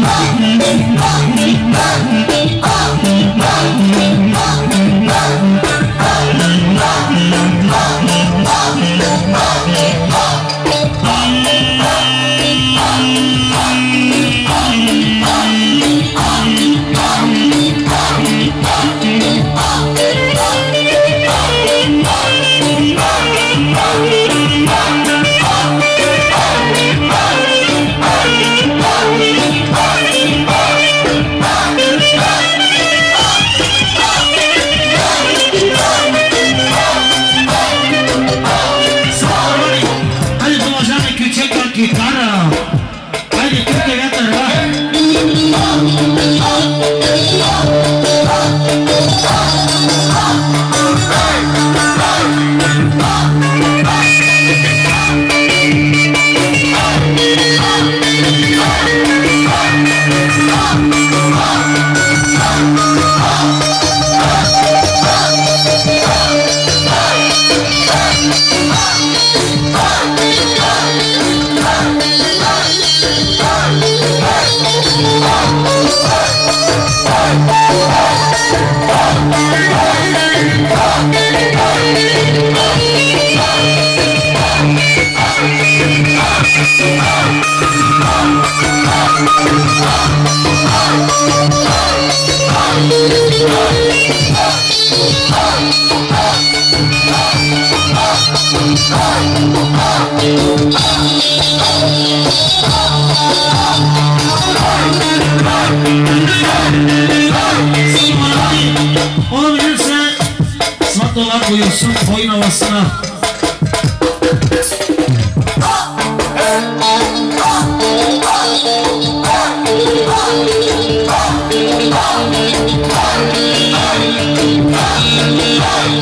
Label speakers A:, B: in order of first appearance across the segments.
A: Mm-hmm.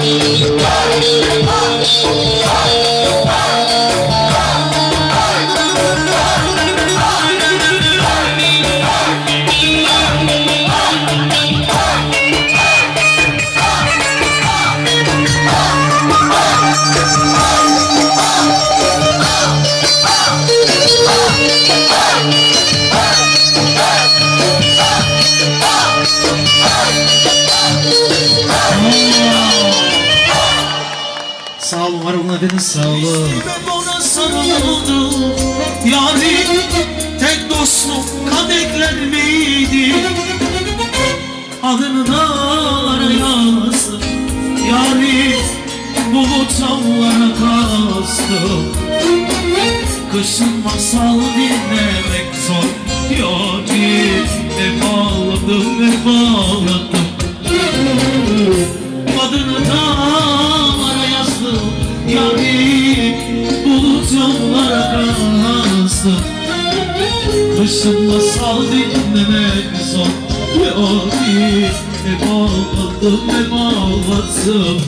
A: Bye. Sağ olun, var olun efendim, sağ olun. ona sarıldı, yarim tek dostum kadekler miydi? Adını dağlara yazdım, yarim bulut avlara kastım. Kışın masal dinlemek zor, yarim hep ağladım hep ağladım. Adını dağlara Yarim bulut yollara kalmazdı. Kışın masal dinlemek zor. Yarim hep ağladım hep ağladım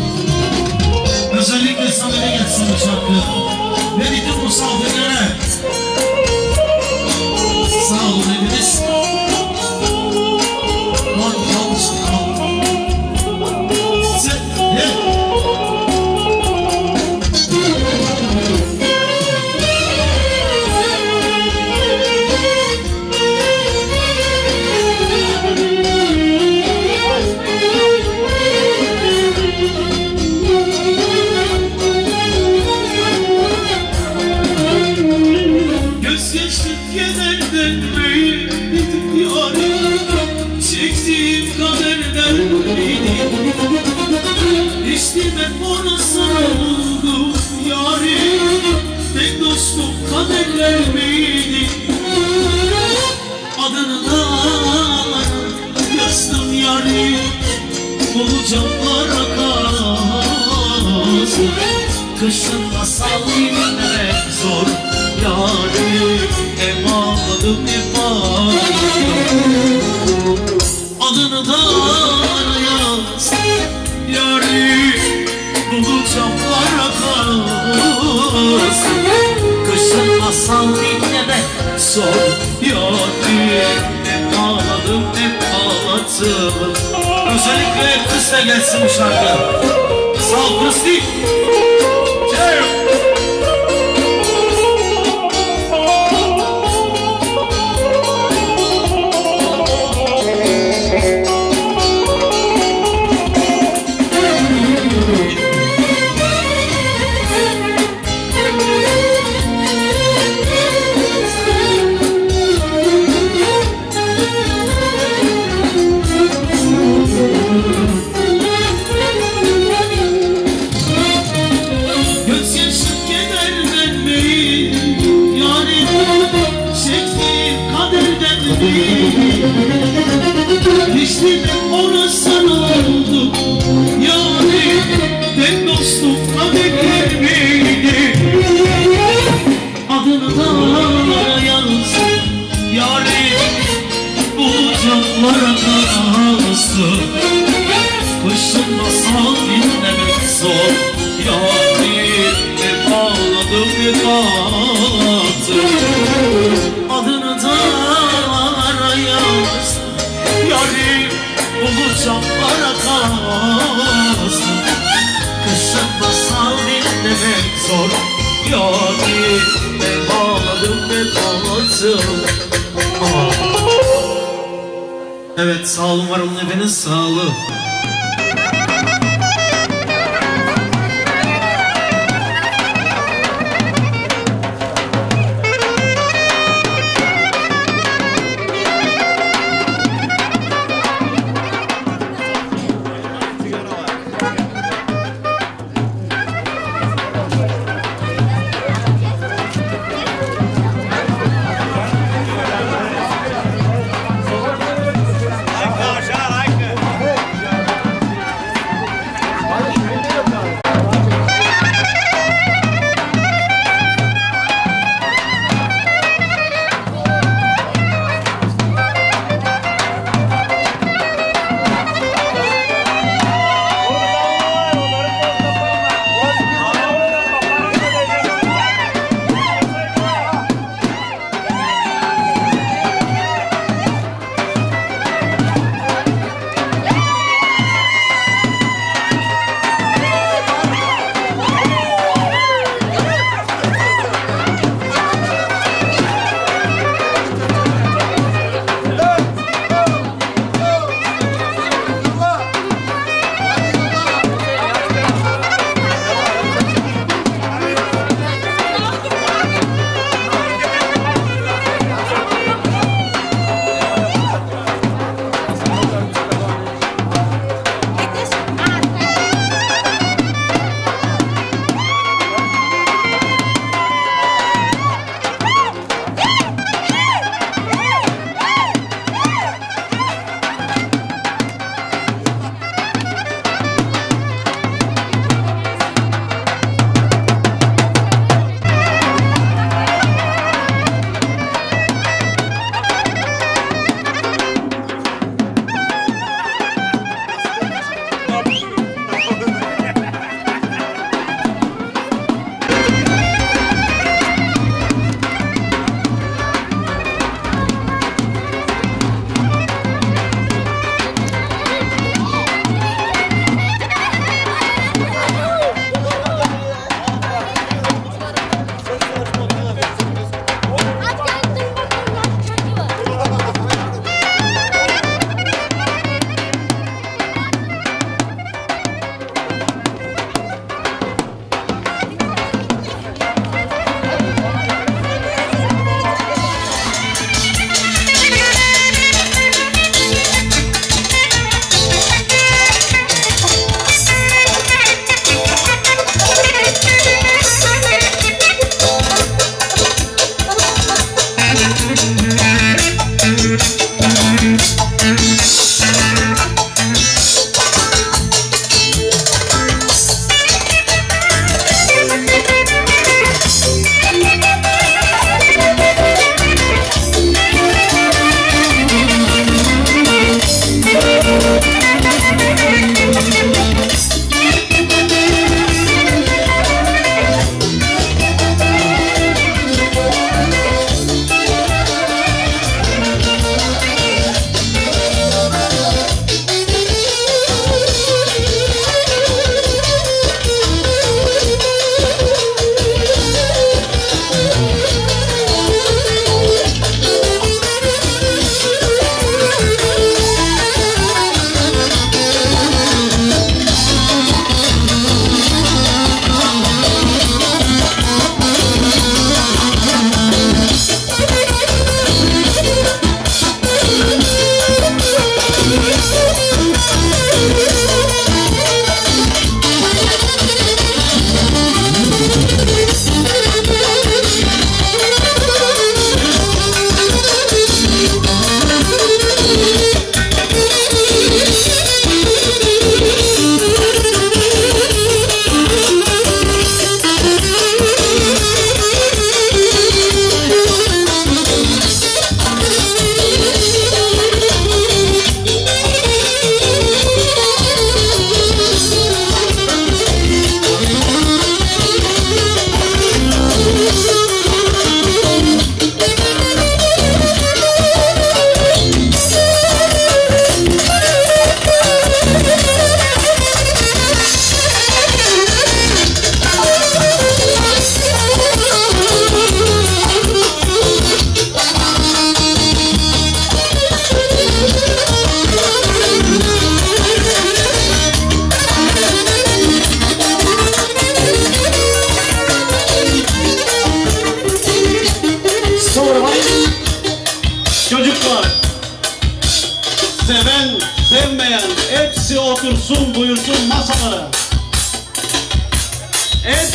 A: Kışınla salmak zor? Yarim Emadım ifadım Adını da yaz. Yarim Bulut çaplara kaz Kışınla salmak zor. Yarim Emadım ifadım Özellikle kışla gelsin bu şarkı. Sağ ol bağladım ne kattım Adını da yazdım Yani bulacaklara kalsın. Kışın masal dinlemek zor. Yani ne bağladım ne kattım Evet sağ olun var olun efendim sağ olun.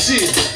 B: shit.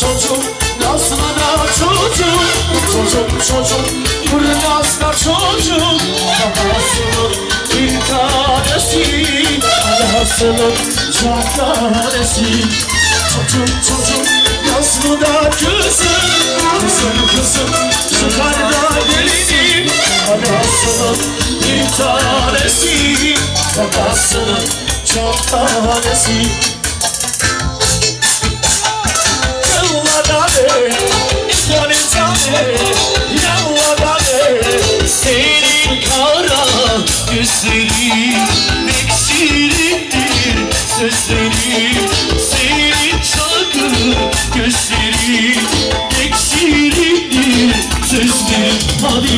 A: Çocuğum nasıl ana çocuğum Çocuğum çocuğum burası çocuğum Anasının bir tanesi. Anasının çok tanesi. Çocuğum çocuğum nasıl da kızım Kızım kızım şu karda gelinim Anasının bir tanesi. Anasının çok tanesi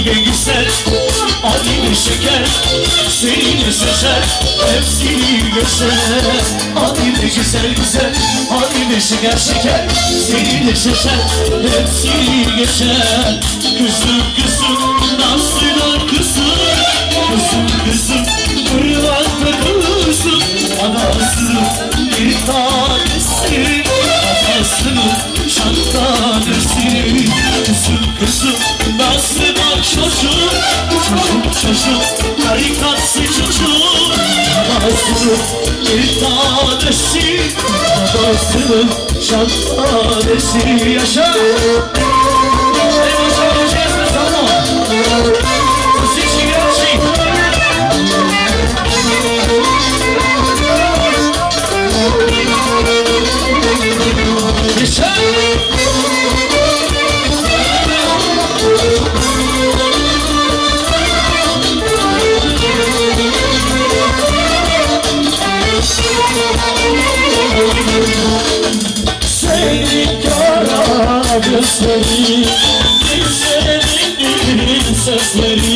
A: Güzel, hadi be şeker Seni de seçer, hepsini Hadi be güzel güzel, hadi be şeker şeker Seni de seçer, hepsini geçer Kızım kızım, nasıl da kızım Kızım kızım, kırlaklı kızım. Anası bir tanesi Anasının şantanesi. Kızım kızım, çocuğum Çocuk çocuk, harikası çocuğum Anasının bir tanesi Anasının şantanesi Yaşa!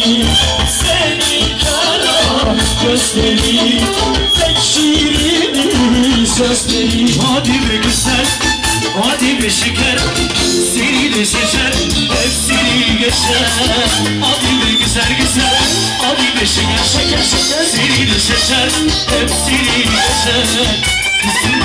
A: Sözleri Senin kara. Gözleri Pek şirin sözleri Hadi be güzel, hadi be şeker Seni de seçer, hepsini geçer Hadi be güzel güzel, hadi be şeker. Şeker şeker. Seni de seçer, hepsini geçer Sayın